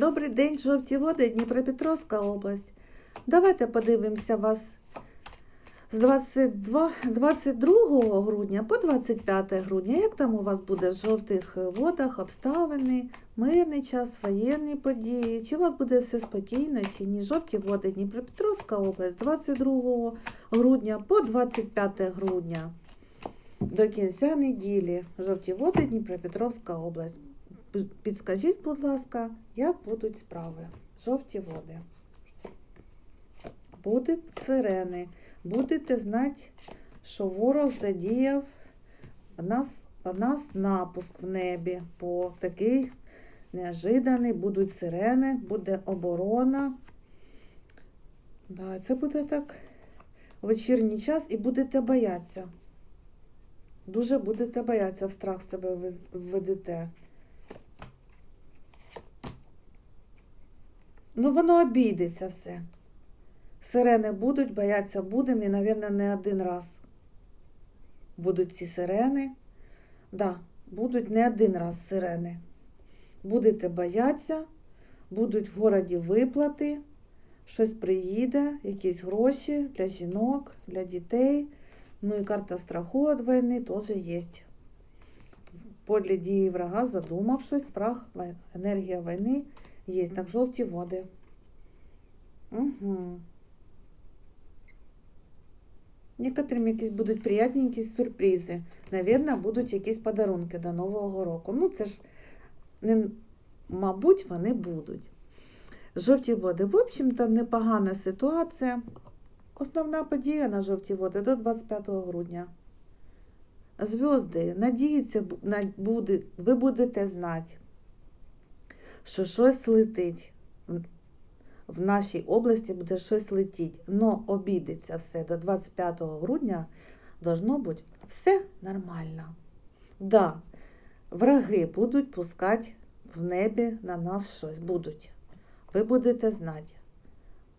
Добрий день, жовті води, Дніпропетровська область. Давайте подивимося вас з 22, 22 грудня по 25 грудня. Як там у вас буде в жовтих водах, обставини, мирний час, воєнні події? Чи у вас буде все спокійно, чи ні? Жовті води, Дніпропетровська область, 22 грудня по 25 грудня. До кінця неділі. Жовті води, Дніпропетровська область. Підскажіть, будь ласка, як будуть справи? Жовті води. Будуть сирени. Будете знати, що ворог задіяв нас, нас напуск в небі. По такий неожиданий будуть сирени, буде оборона. Да, це буде так вечірній час і будете боятися. Дуже будете боятися, в страх себе введете. Ну, воно обійдеться все. Сирени будуть, бояться будемо і, мабуть, не один раз. Будуть ці сирени. Да, будуть не один раз сирени. Будете боятися, будуть в городі виплати, щось приїде, якісь гроші для жінок, для дітей. Ну і карта страху від війни теж є. Подле дії врага задумав щось, страх, енергія війни є. Так, жовті води. Угу. Некоторым якісь будуть приятні якісь сюрпризи. Навірно, будуть якісь подарунки до Нового року. Ну, це ж не, мабуть, вони будуть. Жовті води. В общем-то, непогана ситуація. Основна подія на жовті води до 25 грудня. Зв'язки, надіються, буде, ви будете знати, що щось летить. В- нашій області буде щось летіть, но обійдеться все до 25 грудня должно бути все нормально. Да, враги будуть пускати в небі на нас щось. Будуть. Ви будете знати.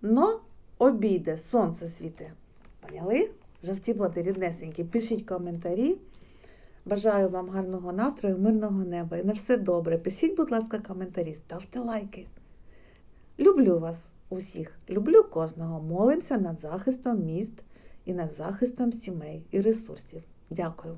Но обійде, сонце світе. Поняли? Жовті води, ріднесенькі, пишіть коментарі. Бажаю вам гарного настрою, мирного неба і на все добре. Пишіть, будь ласка, коментарі, ставте лайки. Люблю вас усіх, люблю кожного. Молимося над захистом міст і над захистом сімей і ресурсів. Дякую.